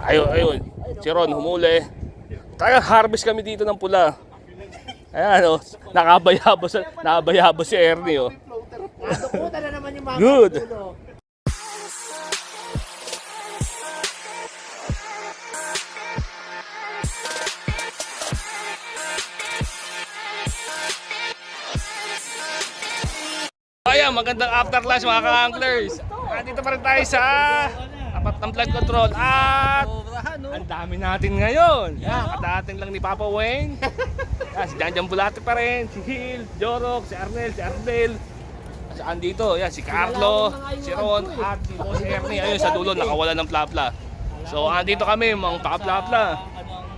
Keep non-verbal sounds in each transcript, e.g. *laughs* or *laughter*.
Ayun, ayun. Si Ron humuli. Tayo harvest kami dito ng pula. Ayan, oh. Nakabayabos, nakabayabos si Ernie, oh. Good. Ayan, magandang after lunch mga ka-anglers. Nandito pa rin tayo sa ng flood control at ang dami natin ngayon. Yan, kadating lang ni Papa Wayne. *laughs* Yan, si Janjan Bulate pa rin, si Hill, Jorok, si Arnel, si Ardel. Saan dito? Yan, si Carlo, si Ron, at si Boss Ernie. Ayun, sa dulo, nakawala ng plapla. So, andito kami, mga paplapla.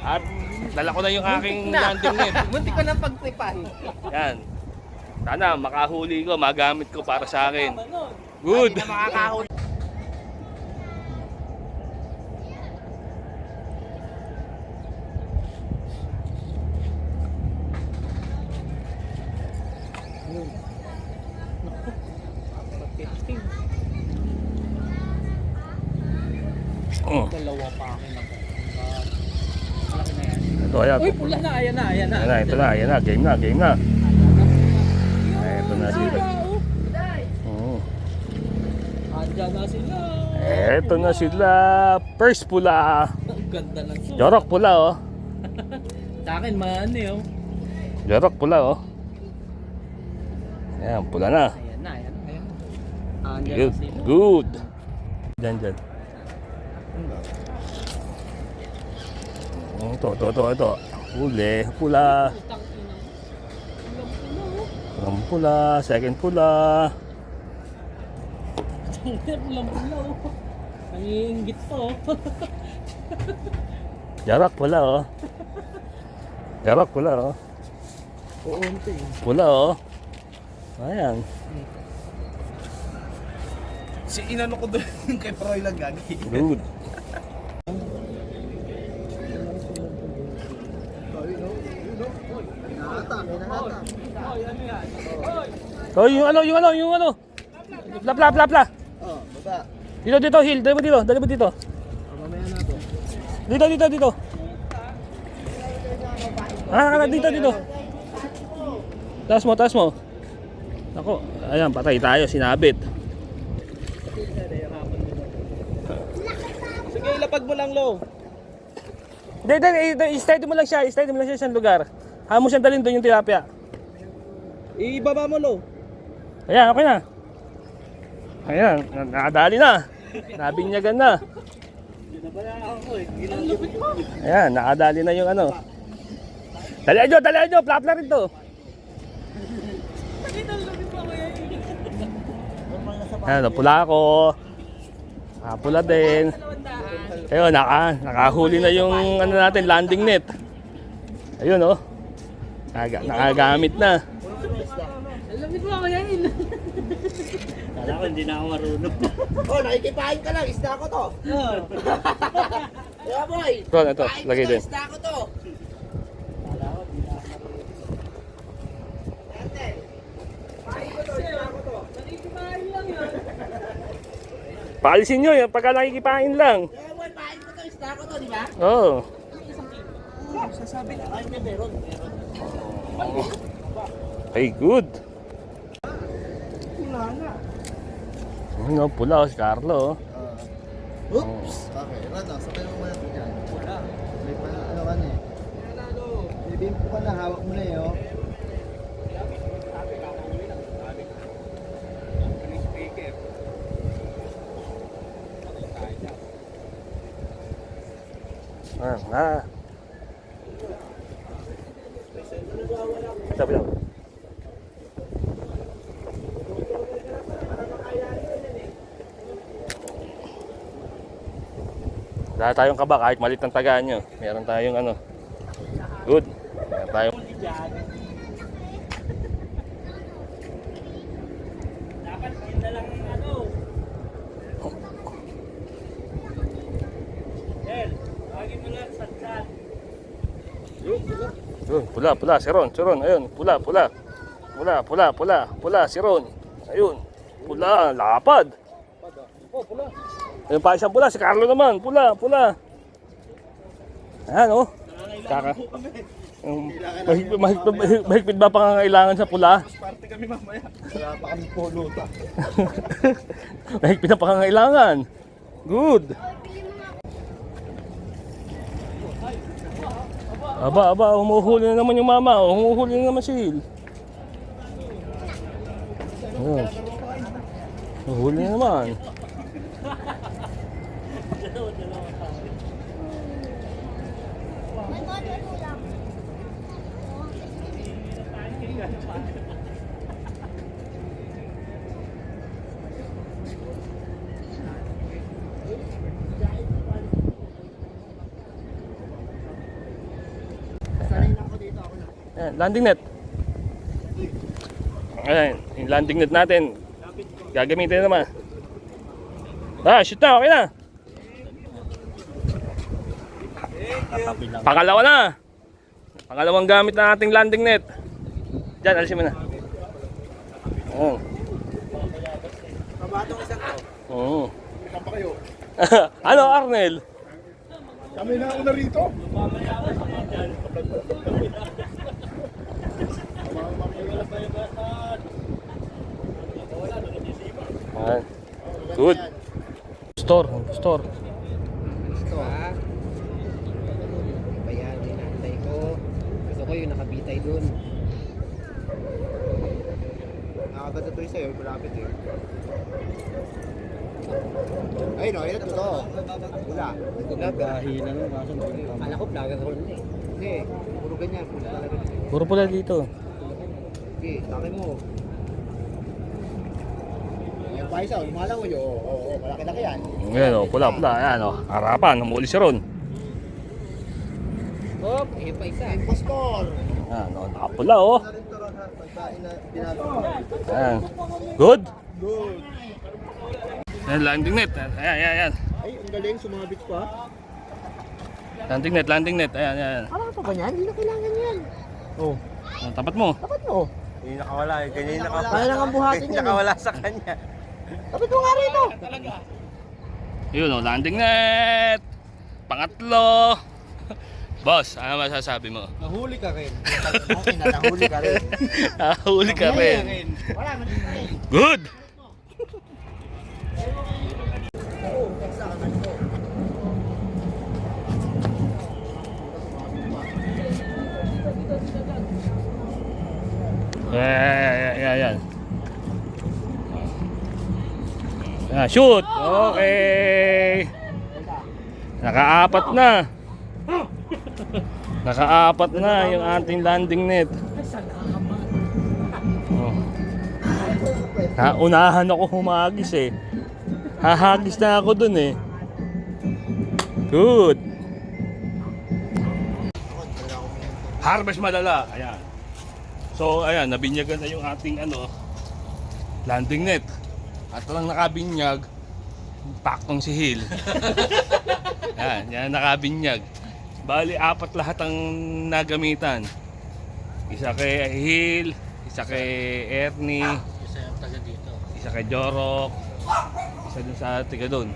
At dala ko na yung aking landing net. *laughs* Munti ko nang pagtripan. Yan. Sana makahuli ko, magamit ko para sa akin. Good. Na makakahuli. Dalawa pa akin na Malaki na yan. Ito, ayan. Uy, pula na. Ayan na, ayan na. Ayan na, ito na, ayan na. Game na, game na. Ay, ito na sila. Oo. Andyan na sila. Ito na sila. First pula. Ang ganda ng suit. Jorok pula, oh. Sa akin, maano yun. Jorok pula, oh. Ayan, pula na. Ayan na, ayan na. Ayan. Andyan Good. na sila. Good. Diyan, diyan. Ito, ito, ito, ito. Huli, pula. Unang pula, second pula. Pulang pula oh. Nangiingit to oh. Jarak pula, oh. Jarak pula, oh. Uunti. Pula, oh. Ayan. Si inano ko doon *laughs* kay Proy lang gagi. Good. Oh, yung ano, yung ano, yung ano. Pla, pla, pla, pla. Oh, baba. Dito, dito, Hill. Dali mo dito, dali mo dito. Mamaya na to. Dito, dito, dito. Ah, dito, dito. Taas mo, taas mo. Ako, ayan, patay tayo, sinabit. Sige, ilapag mo lang low. Hindi, hindi, i-steady mo lang siya, i-steady mo lang siya sa isang lugar. Hamo siyang dalhin doon yung tilapia. Ibaba mo low. Ayan, okay na. Ayan, na- nakadali na. Nabinyagan na. Ayan, nakadali na yung ano. Dali nyo, dali nyo, plapla rin to. Ayan, pula ako. Ah, pula din. Ayun, naka, nakahuli na yung ano natin, landing net. Ayun oh. Naga, nakagamit na. Kala ko hindi na ako marunong. *laughs* Oh, nakikipain ka lang. Isda ko to. *laughs* Yeah, boy. Ito, ito, lagay ko to, din. Isda ko to. Ate, pain ko to, isda ko to. Paalisin nyo, yung pagka nakikipain lang. Yeah, boy, pain ko to, isda ko to, di ba? Oo. Oh. Sasabi na. Ay, may meron. Ay, good. Wala na. Ano, pula si Carlo. oh. Oops! Okay, Rada, sabay mo muna dyan. Wala. May pa, ano ka na eh. May bimpo ka na, hawak mo na eh, oh. Ah, ah. Sabi lang. Wala tayong kaba kahit malit ang tagaan nyo. Meron tayong ano. Good. Meron tayong... Yun, pula, pula, si Ron, si Ron, ayun, pula, pula. Pula, pula, pula, pula, si Ron. Ayun, pula, lapad. Oh, pula. Ayun pa isang pula, si Carlo naman, pula, pula. Ayan oh. Kaka. Mahigpit, mahigpit, mahigpit, mahigpit ba pangangailangan sa pula? Party kami mamaya. Wala pa kami pulutan. *laughs* mahigpit na pangangailangan. Good. Aba, aba, humuhuli na naman yung mama. Oh, humuhuli na naman si Hil. Oh. Humuhuli na naman. Sanay na ako dito, ako na. Ayan, landing net. Ayan, yung landing net natin. Gagamitin naman. Ah, shoot na, okay na. Pangalawa na. Pangalawang gamit na ating landing net. Diyan, alisin mo na. Oo. Kabatong isang to. Oo. Kayo? *laughs* ano, Arnel? Kami na una rito. Ayan. Good. Store, store. Ito ha. Ba yan, hinantay ko. Gusto ko yung nakabitay dun. Yung sa'yo, malapit eh. Ay no, ilan to? Wala. Nagkagahila nung kaso. Kala ko vlogger ko nun eh. Hindi, puro ganyan, puro talaga. Puro pula dito. Sige, takin mo. Yan pa isa, lumalang mo yun. Oo, malaki-laki yan. Ayan o, pula, pula. Ayan o, harapan. Humuli si Ron. Hop, eh pa isa. Impostor! Ayan o, nakapula o. Na na. Ayan. Good. Good. Ayan, landing net. Ayan, ayan, ayan. Ay, ang galing, sumabit pa. Landing net, landing net. Ayan, ayan. Kala pa ba yan? Hindi na kailangan yan. Oh, Ayan, Tapat mo. Dapat mo. Hindi nakawala eh. Ganyan yung nakawala. Kaya lang ang buhatin Ganyan yan. eh. nakawala sa kanya. Dapat mo nga rito. Yun o, landing net. Pangatlo. *laughs* Boss, ano masasabi mo? Nahuli ka rin. Okay na, nahuli ka rin. *laughs* Huli ka rin. Wala, eh. Good. Ayan, ayan, ayan. Ah, shoot! Okay! Nakaapat na. Nakaapat na yung ating landing net. Oh. Naunahan ako humagis eh. Hahagis na ako dun eh. Good. Harvest malala. Ayan. So ayan, nabinyagan na yung ating ano landing net. At lang nakabinyag, paktong si Hill. *laughs* yan, yan nakabinyag. Bali, apat lahat ang nagamitan. Isa kay Hill, isa kay Ernie, Isa yung taga dito. isa kay Jorok, isa dun sa tiga dun.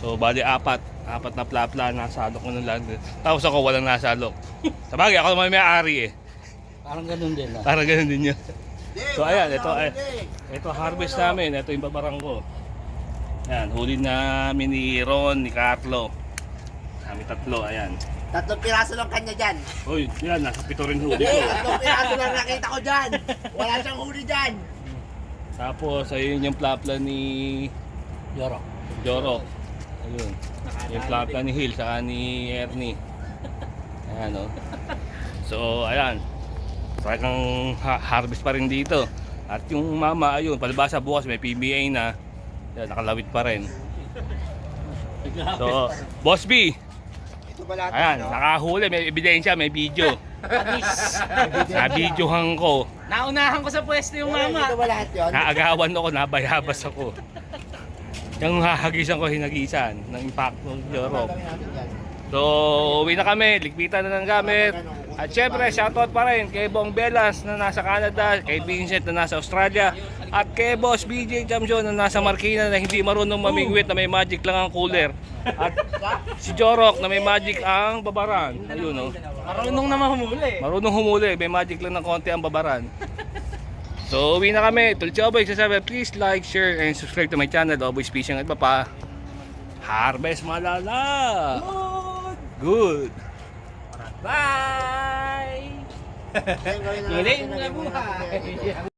So, bali apat. Apat na plapla nasalok ko ng landing. Tapos ako walang nasalok. *laughs* Sa bagay, ako naman may ari eh. Parang ganun din ah. Para ganun din yun. So ayan, ito ay ito harvest namin, ito yung babarang ko. Ayan, huli namin ni Ron, ni Carlo. Kami tatlo, ayan. Tatlong piraso lang kanya dyan. Uy, yan, nasa pito rin huli ko. tatlong piraso lang nakita ko dyan. Wala siyang huli dyan. Tapos, ayun yung plapla ni Yoro. Joro. Ayun. Yung plapla ni Hill, saka ni Ernie. Ayan, oh. So, ayan. Talagang ha- harvest pa rin dito. At yung mama, ayun, palibasa bukas may PBA na. Yan, nakalawit pa rin. So, Boss B, Ito ba lahat? ayan, nakahuli, may ebidensya, may video. Sa videohan ko, Naunahan ko sa pwesto yung Ito ba lahat yun? naagawan ako, nabayabas ako. Yung hahagisan ko, hinagisan ng impacto ng Europe. Gagawin natin yan. So, uwi na kami, ligpitan na ng gamit. At syempre, shoutout pa rin kay Bong Belas na nasa Canada, kay Vincent na nasa Australia, At kay Boss BJ Champion na nasa Marikina na hindi marunong mamingwit na may magic lang ang cooler. At si Jorok na may magic ang babaran. Ayun oh. Marunong naman humuli. Marunong humuli, may magic lang ng konti ang babaran. So, uwi na kami. Tuloy si Oboy, sasabi, please like, share, and subscribe to my channel, Oboy's Fishing at Papa. Harvest malala! Good! Bye! Gawin na buhay.